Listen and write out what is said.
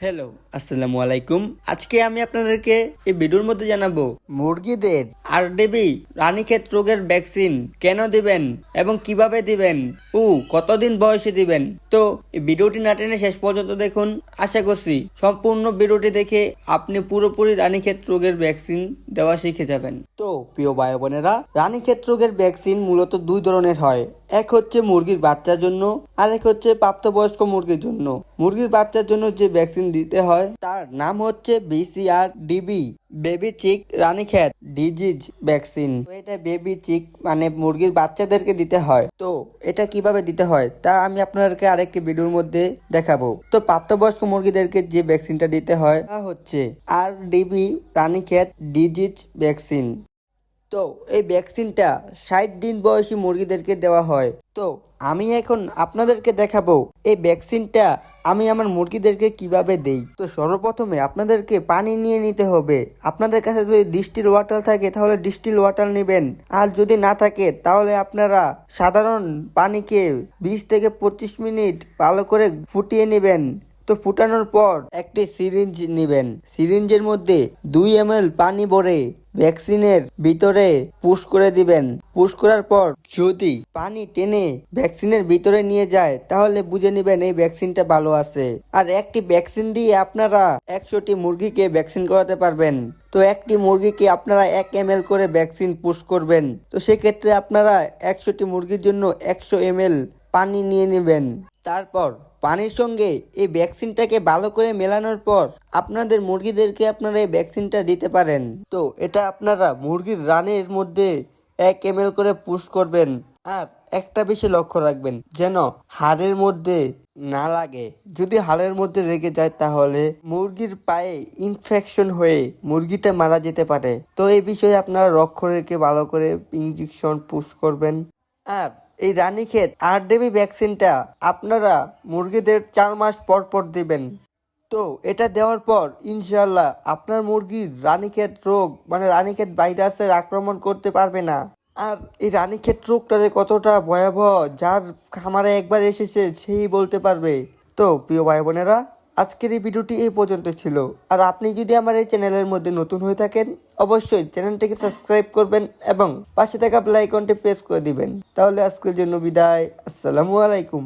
Hello আসসালামু আলাইকুম আজকে আমি আপনাদেরকে এই ভিডিওর মধ্যে জানাব মুরগিদের আরডিবি, রানীক্ষেত রোগের ভ্যাকসিন কেন দিবেন এবং কীভাবে দিবেন? ও কতদিন বয়সে দিবেন? তো ভিডিওটি না টেনে শেষ পর্যন্ত দেখুন। আশা করছি সম্পূর্ণ ভিডিওটি দেখে আপনি পুরোপুরি রানীক্ষেত রোগের ভ্যাকসিন দেওয়া শিখে যাবেন। তো, প্রিয় ভাই বোনেরা রানীক্ষেত রোগের ভ্যাকসিন মূলত দুই ধরনের হয়। এক হচ্ছে মুরগির বাচ্চার জন্য, আর এক হচ্ছে প্রাপ্তবয়স্ক মুরগির জন্য। মুরগির বাচ্চার জন্য যে ভ্যাকসিন দিতে হয়, তার নাম হচ্ছে BCR DB baby chick Ranikhet disease vaccine. তো এটা বেবি চিক মানে মুরগির বাচ্চাদেরকে দিতে হয়। তো এটা কীভাবে দিতে হয় তা আমি আপনাদেরকে আরেকটি ভিডিওর মধ্যে দেখাবো। তো প্রাপ্তবয়স্ক মুরগিদেরকে যে ভ্যাকসিনটা দিতে হয় তা হচ্ছে R DB Ranikhet disease vaccine. তো এই ভ্যাকসিনটা ষাট দিন বয়সী মুরগিদেরকে দেওয়া হয়। তো আমি এখন আপনাদেরকে দেখাবো এই ভ্যাকসিনটা আমি আমার মুরগিদেরকে কীভাবে দেই? তো সর্বপ্রথমে আপনাদেরকে পানি নিয়ে নিতে হবে। আপনাদের কাছে যদি ডিস্টিল ওয়াটার থাকে, তাহলে ডিস্টিল ওয়াটার নেবেন। আর যদি না থাকে, তাহলে আপনারা সাধারণ পানিকে বিশ থেকে পঁচিশ মিনিট ভালো করে ফুটিয়ে নেবেন। তো ফুটানোর পর একটি সিরিঞ্জ নেবেন। সিরিঞ্জের মধ্যে দুই এম পানি ভরে ভ্যাকসিনের ভিতরে পুশ করে দিবেন। পুশ করার পর যদি পানি টেনে ভ্যাকসিনের ভিতরে নিয়ে যায়, তাহলে বুঝে নেবেন এই ভ্যাকসিনটা ভালো আছে। আর একটি ভ্যাকসিন দিয়ে আপনারা একশোটি মুরগিকে ভ্যাকসিন করাতে পারবেন। তো একটি মুরগিকে আপনারা এক এম করে ভ্যাকসিন পুশ করবেন। তো সেক্ষেত্রে আপনারা একশোটি মুরগির জন্য একশো এম পানি নিয়ে নেবেন। তারপর পানির সঙ্গে এই ভ্যাকসিনটাকে ভালো করে মেলানোর পর আপনাদের মুরগিদেরকে আপনারা এই ভ্যাকসিনটা দিতে পারেন। তো এটা আপনারা মুরগির রানের মধ্যে এক এম করে পুশ করবেন আর একটা বেশি লক্ষ্য রাখবেন, যেন হাড়ের মধ্যে না লাগে। যদি হাড়ের মধ্যে রেগে যায় তাহলে মুরগির পায়ে ইনফেকশন হয়ে মুরগিটা মারা যেতে পারে। তো এই বিষয়ে আপনারা লক্ষ্য রেখে ভালো করে ইঞ্জেকশন পুশ করবেন। আর এই রানীক্ষেত আরডিবি ভ্যাকসিনটা আপনারা মুরগিদের চার মাস পর পর দেবেন। তো এটা দেওয়ার পর ইনশাল্লাহ আপনার মুরগির রানীক্ষেত রোগ মানে রানীক্ষেত ভাইরাসের আক্রমণ করতে পারবে না। আর এই রানীক্ষেত রোগটা যে কতটা ভয়াবহ, যার খামারে একবার এসেছে সেই বলতে পারবে। তো প্রিয় ভাই বোনেরা, আজকের এই ভিডিওটি এই পর্যন্ত ছিল। আর আপনি যদি আমার এই চ্যানেলের মধ্যে নতুন হয়ে থাকেন অবশ্যই চ্যানেলটিকে সাবস্ক্রাইব করবেন এবং পাশে থাকা বেল আইকনটি প্রেস করে দিবেন। তাহলে আজকের জন্য বিদায়। আসসালামু আলাইকুম।